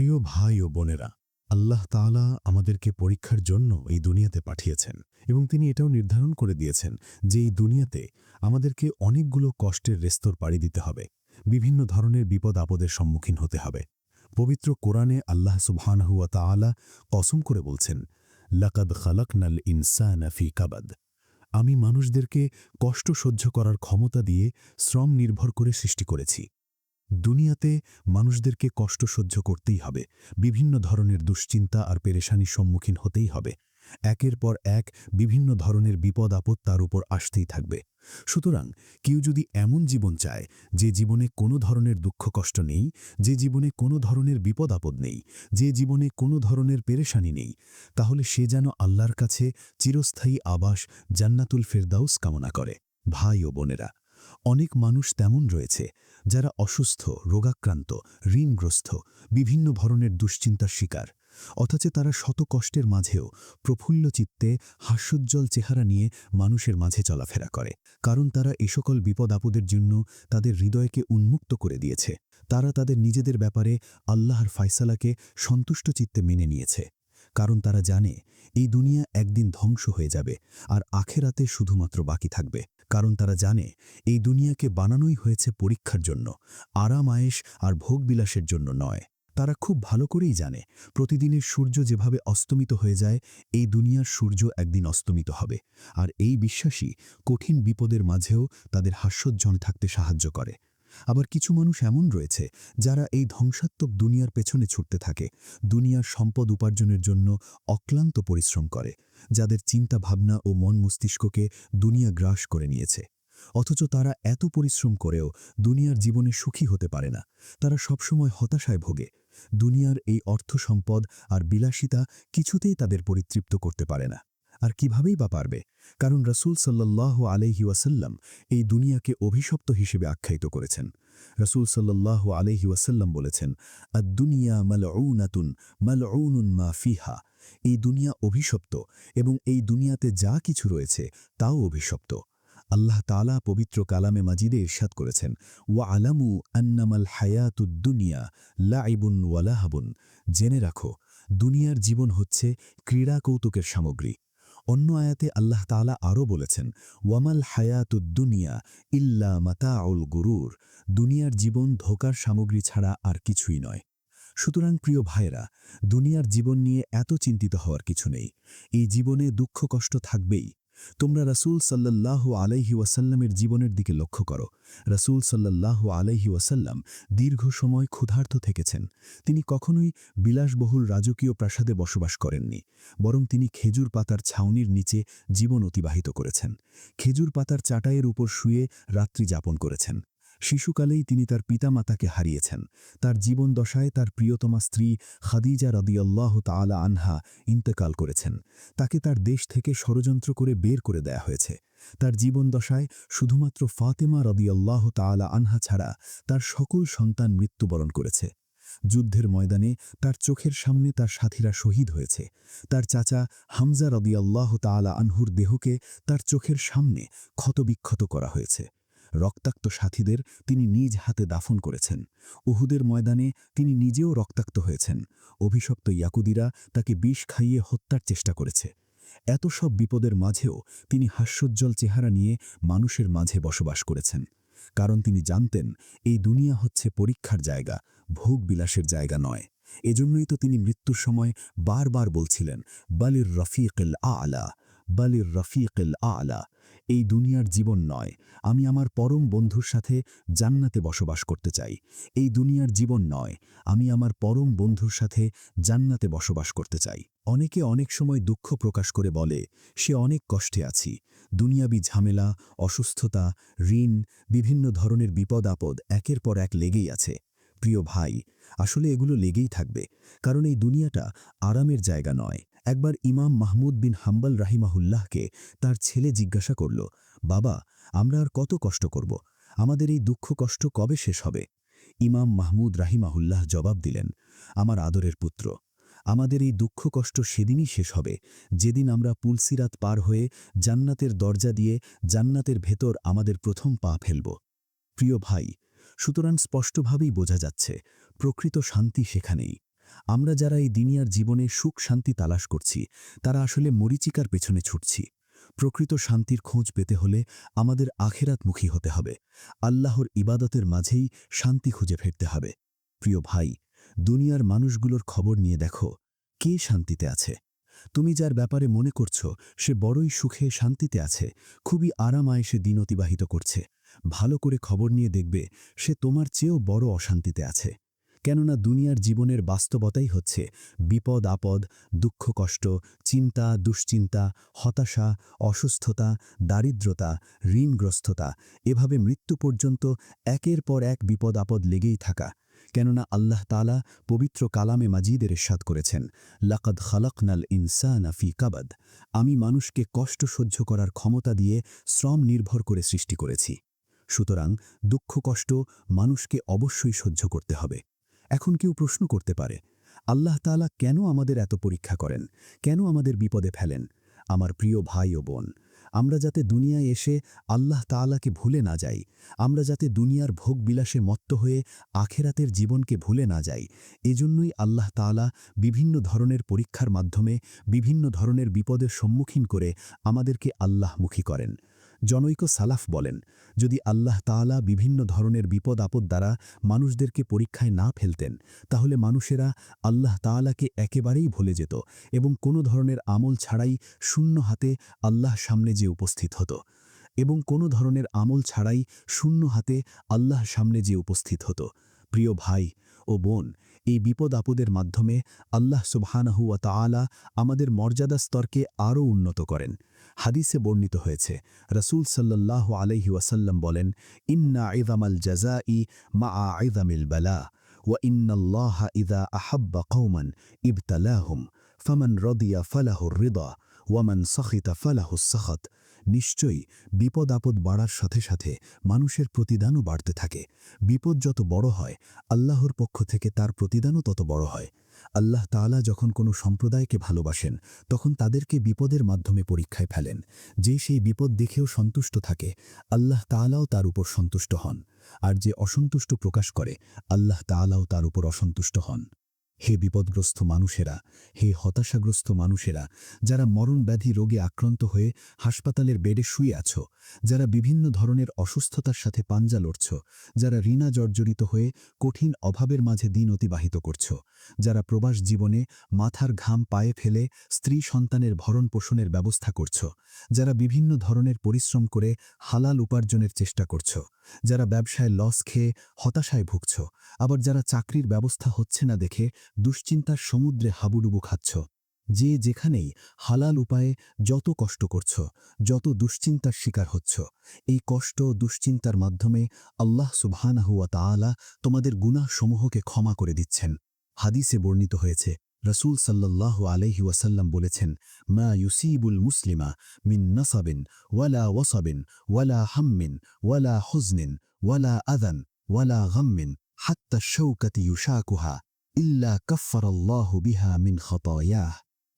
প্রিয় ভাই ও বোনেরা, আল্লাহ তাআলা আমাদেরকে পরীক্ষার জন্য এই দুনিয়াতে পাঠিয়েছেন এবং তিনি এটাও নির্ধারণ করে দিয়েছেন যে এই দুনিয়াতে আমাদেরকে অনেকগুলো কষ্টের রেস্তর পাড়ি দিতে হবে, বিভিন্ন ধরনের বিপদ আপদের সম্মুখীন হতে হবে। পবিত্র কোরআনে আল্লাহ সুবহানাহুয়া তাআলা কসম করে বলছেন, লাকাদ খালাকনাল ইনসানা ফি কাবাদ। আমি মানুষদেরকে কষ্ট সহ্য করার ক্ষমতা দিয়ে শ্রম নির্ভর করে সৃষ্টি করেছি। দুনিয়াতে মানুষদেরকে কষ্ট সহ্য করতেই হবে, বিভিন্ন ধরনের দুশ্চিন্তা আর পেরেশানির সম্মুখীন হতেই হবে। একের পর এক বিভিন্ন ধরনের বিপদ আপদ তার উপর আসতেই থাকবে। সুতরাং কেউ যদি এমন জীবন চায়, যে জীবনে কোনো ধরনের দুঃখ কষ্ট নেই, যে জীবনে কোনো ধরনের বিপদ আপদ নেই, যে জীবনে কোনো ধরনের পেরেশানি নেই, তাহলে সে যেন আল্লাহর কাছে চিরস্থায়ী আবাস জান্নাতুল ফেরদাউস কামনা করে। ভাই ও বোনেরা, অনেক মানুষ তেমন রয়েছে যারা অসুস্থ, রোগাক্রান্ত, ঋণগ্রস্ত, বিভিন্ন ধরনের দুশ্চিন্তার শিকার, অথচ তারা শত কষ্টের মাঝেও প্রফুল্ল চিত্তে হাস্যোজ্জ্বল চেহারা নিয়ে মানুষের মাঝে চলাফেরা করে, কারণ তারা এ সকল বিপদ আপদের জন্য তাদের হৃদয়কে উন্মুক্ত করে দিয়েছে। তারা তাদের নিজেদের ব্যাপারে আল্লাহর ফায়সালাকে সন্তুষ্ট চিত্তে মেনে নিয়েছে, কারণ তারা জানে, এই দুনিয়া একদিন ধ্বংস হয়ে যাবে, আর আখেরাতে শুধুমাত্র বাকি থাকবে। কারণ তারা জানে, এই দুনিয়াকে বানানোই হয়েছে পরীক্ষার জন্য, আরাম, আয়েশ আর ভোগবিলাসের জন্য নয়। তারা খুব ভালো করেই জানে, প্রতিদিনের সূর্য যেভাবে অস্তমিত হয়ে যায়, এই দুনিয়ার সূর্য একদিন অস্তমিত হবে। আর এই বিশ্বাসই কঠিন বিপদের মাঝেও তাদের হাস্যোজ্জ্বল থাকতে সাহায্য করে। আবার কিছু মানুষ এমন রয়েছে যারা এই ধ্বংসাত্মক দুনিয়ার পেছনে ছুটতে থাকে, দুনিয়ার সম্পদ উপার্জনের জন্য অক্লান্ত পরিশ্রম করে, যাদের চিন্তা ভাবনা ও মন মস্তিষ্ককে দুনিয়া গ্রাস করে নিয়েছে। অথচ তারা এত পরিশ্রম করেও দুনিয়ার জীবনে সুখী হতে পারে না। তারা সবসময় হতাশায় ভোগে। দুনিয়ার এই অর্থ সম্পদ আর বিলাসিতা কিছুতেই তাদের পরিতৃপ্ত করতে পারে না। আর কিভাবেই বা পারবে? কারণ রসুল সাল্লাহ আলহি ওয়াসাল্লাম এই দুনিয়াকে অভিশপ্ত হিসেবে আখ্যায়িত করেছেন। রসুল সাল্লাহ আলহি ওয়াসাল্লাম বলেছেন আদ দুনিয়া মালউনাতুন মালউনুন মা ফিহা। এই দুনিয়া অভিশপ্ত এবং এই দুনিয়াতে যা কিছু রয়েছে তাও অভিশপ্ত। আল্লাহ তালা পবিত্র কালামে মাজিদে ইরশাদ করেছেন ওয়া আলামু আন্নামাল হায়াতুদ্দুনিয়া লাইবুন ওয়ালাহাবুন জেনে রাখো, দুনিয়ার জীবন হচ্ছে ক্রীড়া কৌতুকের সামগ্রী। অন্য আয়াতে আল্লাহ তালা আরও বলেছেন, ওয়ামাল হায়াতুদ্দুনিয়া ইল্লা মাতাউল গুরুর দুনিয়ার জীবন ধোকার সামগ্রী ছাড়া আর কিছুই নয়। সুতরাং প্রিয় ভাইরা দুনিয়ার জীবন নিয়ে এত চিন্তিত হওয়ার কিছু নেই। এই জীবনে দুঃখ কষ্ট থাকবেই। তোমরা রাসুল সাল্লাহ আলাইহি ওয়াসাল্লামের জীবনের দিকে লক্ষ্য করো। রাসুল সাল্লাহ আলাইহি ওয়াসাল্লাম দীর্ঘ সময় ক্ষুধার্ত থেকেছেন। তিনি কখনোই বিলাসবহুল রাজকীয় প্রাসাদে বসবাস করেননি, বরং তিনি খেজুর পাতার ছাউনির নিচে জীবন অতিবাহিত করেছেন। খেজুর পাতার চাটাইয়ের উপর শুয়ে রাত্রি যাপন করেছেন। শিশুকালেই তিনি তার পিতামাতাকে হারিয়েছেন। তার জীবন দশায় তার প্রিয়তমা স্ত্রী খাদিজা রদিয়াল্লাহ তালা আনহা ইন্তেকাল করেছেন। তাকে তার দেশ থেকে ষড়যন্ত্র করে বের করে দেয়া হয়েছে। তার জীবন দশায় শুধুমাত্র ফাতেমা রদিয়াল্লাহ তালা আনহা ছাড়া তার সকল সন্তান মৃত্যুবরণ করেছে। যুদ্ধের ময়দানে তার চোখের সামনে তার সাথীরা শহীদ হয়েছে। তার চাচা হামজা রদিয়াল্লাহ তালা আনহুর দেহকে তার চোখের সামনে ক্ষতবিক্ষত করা হয়েছে। রক্তাক্ত সাথীদের তিনি নিজ হাতে দাফন করেছেন। উহুদের ময়দানে তিনি নিজেও রক্তাক্ত হয়েছেন। অভিশপ্ত ইয়াকুদিরা তাকে বিষ খাইয়ে হত্যার চেষ্টা করেছে। এত সব বিপদের মাঝেও তিনি হাস্যোজ্জ্বল চেহারা নিয়ে মানুষের মাঝে বসবাস করেছেন। কারণ তিনি জানতেন, এই দুনিয়া হচ্ছে পরীক্ষার জায়গা ভোগ বিলাসের জায়গা নয়। এজন্যই তো তিনি মৃত্যুর সময় বারবার বলছিলেন, বালির রফিকুল আলা, বালির রফিকুল আলা। এই দুনিয়ার জীবন নয়, আমি আমার পরম বন্ধুর সাথে জান্নাতে বসবাস করতে চাই। এই দুনিয়ার জীবন নয়, আমি আমার পরম বন্ধুর সাথে জান্নাতে বসবাস করতে চাই। অনেকে অনেক সময় দুঃখ প্রকাশ করে বলে, সে অনেক কষ্টে আছি। দুনিয়াবি ঝামেলা, অসুস্থতা, ঋণ, বিভিন্ন ধরনের বিপদ আপদ একের পর এক লেগেই আছে। প্রিয় ভাই, আসলে এগুলো লেগেই থাকবে, কারণ এই দুনিয়াটা আরামের জায়গা নয়। একবার ইমাম মাহমুদ বিন হাম্বাল রাহিমাহুল্লাহকে তার ছেলে জিজ্ঞাসা করল, বাবা, আমরা আর কত কষ্ট করব? আমাদের এই দুঃখ কষ্ট কবে শেষ হবে? ইমাম মাহমুদ রাহিমাহুল্লাহ জবাব দিলেন, আমার আদরের পুত্র, আমাদের এই দুঃখ কষ্ট সেদিনই শেষ হবে। যেদিন আমরা পুলসিরাত পার হয়ে জান্নাতের দরজা দিয়ে জান্নাতের ভেতর আমাদের প্রথম পা ফেলব। প্রিয় ভাই, সুতরাং স্পষ্টভাবেই বোঝা যাচ্ছে, প্রকৃত শান্তি সেখানেই। আমরা যারা এই দিনিয়ার জীবনে সুখ, শান্তি তালাশ করছি, তারা আসলে মরিচিকার পেছনে ছুটছি। প্রকৃত শান্তির খোঁজ পেতে হলে আমাদের আখেরাতমুখী হতে হবে। আল্লাহর ইবাদতের মাঝেই শান্তি খুঁজে ফিরতে হবে। প্রিয় ভাই, দুনিয়ার মানুষগুলোর খবর নিয়ে দেখো, কে শান্তিতে আছে? তুমি যার ব্যাপারে মনে করছ, সে বড়ই সুখে, শান্তিতে আছে, খুবই আরাম আয়েসে দিন অতিবাহিত করছে। ভালো করে খবর নিয়ে দেখবে, সে তোমার চেয়েও বড় অশান্তিতে আছে। কেননা দুনিয়ার জীবনের বাস্তবতাই হচ্ছে বিপদ, আপদ, দুঃখ, কষ্ট, চিন্তা, দুশ্চিন্তা, হতাশা, অসুস্থতা, দারিদ্রতা, ঋণগ্রস্ততা, এভাবে মৃত্যু পর্যন্ত একের পর এক বিপদ, আপদ লেগেই থাকা। কেননা আল্লাহ তালা পবিত্র কালামে মাজিদের ইরশাদ করেছেন, লাকাদ খালাকনাল ইনসানা ফি কাবাদ আমি মানুষকে কষ্ট সহ্য করার ক্ষমতা দিয়ে শ্রম নির্ভর করে সৃষ্টি করেছি। সুতরাং দুঃখ, কষ্ট মানুষকে অবশ্যই সহ্য করতে হবে। এখন কেউ প্রশ্ন করতে পারে, আল্লাহ তাআলা কেন আমাদের এত পরীক্ষা করেন? কেন আমাদের বিপদে ফেলেন? আমার প্রিয় ভাই ও বোন, আমরা যাতে দুনিয়ায় এসে আল্লাহ তাআলাকে ভুলে না যাই, আমরা যাতে দুনিয়ার ভোগ বিলাসে মত্ত হয়ে আখেরাতের জীবনকে ভুলে না যাই, এজন্যই আল্লাহ তাআলা বিভিন্ন ধরনের পরীক্ষার মাধ্যমে বিভিন্ন ধরনের বিপদের সম্মুখীন করে আমাদেরকে আল্লাহমুখী করেন। জনৈক সালাফ বলেন, যদি আল্লাহ তাআলা বিভিন্ন ধরনের বিপদ আপদ দ্বারা মানুষদেরকে পরীক্ষায় না ফেলতেন, তাহলে মানুষেরা আল্লাহ তাআলাকে একেবারেই ভুলে যেত এবং কোনো ধরনের আমল ছাড়াই শূন্য হাতে আল্লাহ সামনে যে উপস্থিত হতো এবং কোনো ধরনের আমল ছাড়াই শূন্য হাতে আল্লাহ সামনে যে উপস্থিত হতো। প্রিয় ভাই ও বোন, এই বিপদ আপদের মাধ্যমে আল্লাহ সুবহানাহু ওয়া আমাদের মর্যাদা স্তরকে আরও উন্নত করেন। হাদিসে বর্ণিত হয়েছে, রসুল সাল্লাহ আলহি ওয়াসাল্লাম বলেন, ইন্না ইদামাল ই মা আইদামিল বালা, ওয়া ইন্নাল্লাহ ইদা আহাব্বা কৌমান ইবতালাহুম, ফমন রদিয়া ফালাহুর হৃদা ওয়ামান সখিতা ফালাহুস সখত। নিশ্চয়ই বিপদ আপদ বাড়ার সাথে সাথে মানুষের প্রতিদানও বাড়তে থাকে। বিপদ যত বড় হয়, আল্লাহর পক্ষ থেকে তার প্রতিদানও তত বড় হয়। আল্লাহ তালা যখন কোনো সম্প্রদায়কে ভালোবাসেন, তখন তাদেরকে বিপদের মাধ্যমে পরীক্ষায় ফেলেন। যে সেই বিপদ দেখেও সন্তুষ্ট থাকে, আল্লাহ তালাও তার উপর সন্তুষ্ট হন। আর যে অসন্তুষ্ট প্রকাশ করে, আল্লাহ তালাও তার উপর অসন্তুষ্ট হন। হে বিপদগ্রস্ত মানুষেরা, হে হতাশাগ্রস্ত মানুষেরা, যারা মরণ ব্যাধি রোগে আক্রান্ত হয়ে হাসপাতালের বেডে শুয়ে আছো, যারা বিভিন্ন ধরনের অসুস্থতার সাথে পাঞ্জা লড়ছ, যারা ঋণা জর্জরিত হয়ে কঠিন অভাবের মাঝে দিন অতিবাহিত করছ, যারা প্রবাস জীবনে মাথার ঘাম পায়ে ফেলে স্ত্রী সন্তানের ভরণ পোষণের ব্যবস্থা করছ, যারা বিভিন্ন ধরনের পরিশ্রম করে হালাল উপার্জনের চেষ্টা করছ, যারা ব্যবসায় লস খেয়ে হতাশায় ভুগছ, আবার যারা চাকরির ব্যবস্থা হচ্ছে না দেখে দুশ্চিন্তার সমুদ্রে হাবুডুবু খাচ্ছ। যে যেখানেই হালাল উপায়ে যত কষ্ট করছ, যত দুশ্চিন্তার শিকার হচ্ছ, এই কষ্ট দুশ্চিন্তার মাধ্যমে আল্লাহ সুবহানাহুয়া তাআলা তোমাদের গুনাহসমূহকে ক্ষমা করে দিচ্ছেন। হাদিসে বর্ণিত হয়েছে, রসুল সাল্লাহ আলহি ওয়াসাল্লাম বলেছেন, মা ইউসিবুল মুসলিমা মিন নসাবিন ওয়ালা ওয়াসাবিন ওয়ালা হাম্মিন ওয়ালা হুজনিন ওয়ালা আদান ওয়ালা গাম্মিন হাত্তা শৌকাতি ইউশাকুহা। ইল্লা কফারাল্লাহ বিহা মিন খতয়াহ।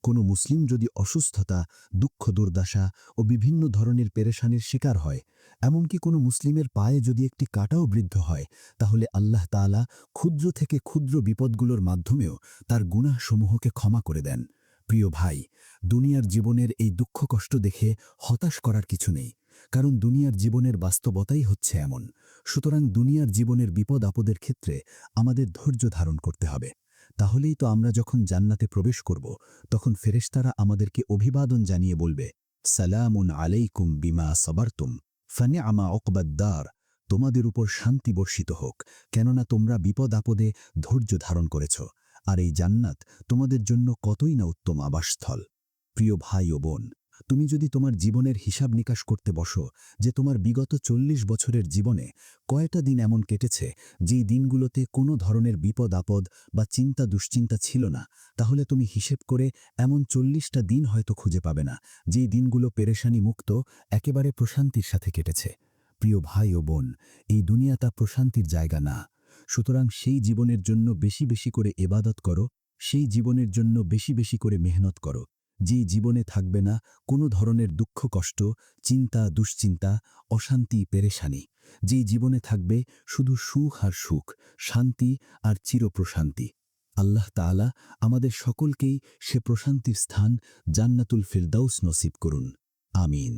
কোনো মুসলিম যদি অসুস্থতা, দুঃখ দুর্দশা ও বিভিন্ন ধরনের পেরেশানির শিকার হয়, এমনকি কোনো মুসলিমের পায়ে যদি একটি কাটাও বৃদ্ধ হয়, তাহলে আল্লাহ তাআলা ক্ষুদ্র থেকে ক্ষুদ্র বিপদগুলোর মাধ্যমেও তার গুনাহসমূহকে ক্ষমা করে দেন। প্রিয় ভাই, দুনিয়ার জীবনের এই দুঃখ কষ্ট দেখে হতাশ করার কিছু নেই। কারণ দুনিয়ার জীবনের বাস্তবতাই হচ্ছে এমন। সুতরাং দুনিয়ার জীবনের বিপদ আপদের ক্ষেত্রে আমাদের ধৈর্য ধারণ করতে হবে। তাহলেই তো আমরা যখন জান্নাতে প্রবেশ করব, তখন ফেরেশতারা আমাদেরকে অভিবাদন জানিয়ে বলবে সালাম সালামুন আলাইকুম বিমা সবারতুম ফানে আমা অকবাদ্দার তোমাদের উপর শান্তি বর্ষিত হোক, কেননা তোমরা বিপদ আপদে ধৈর্য ধারণ করেছ। আর এই জান্নাত তোমাদের জন্য কতই না উত্তম আবাসস্থল। প্রিয় ভাই ও বোন তুমি যদি তোমার জীবনের হিসাব নিকাশ করতে বসো যে তোমার বিগত চল্লিশ বছরের জীবনে কয়টা দিন এমন কেটেছে যেই দিনগুলোতে কোনো ধরনের বিপদ, আপদ বা চিন্তা, দুশ্চিন্তা ছিল না, তাহলে তুমি হিসেব করে এমন চল্লিশটা দিন হয়তো খুঁজে পাবে না যেই দিনগুলো পেরেশানি মুক্ত, একেবারে প্রশান্তির সাথে কেটেছে। প্রিয় ভাই ও বোন, এই দুনিয়া তা প্রশান্তির জায়গা না। সুতরাং সেই জীবনের জন্য বেশি বেশি করে এবাদত করো, সেই জীবনের জন্য বেশি বেশি করে মেহনত করো। যে জীবনে থাকবে না, কোনো ধরনের দুঃখ, কষ্ট, চিন্তা, দুশ্চিন্তা, অশান্তি, পেরেশানি। যে জীবনে থাকবে শুধু সুখ আর সুখ, শান্তি আর চিরপ্রশান্তি। আল্লাহ তালা আমাদের সকলকেই সে প্রশান্তির স্থান জান্নাতুল ফিরদাউস নসিব করুন। আমিন।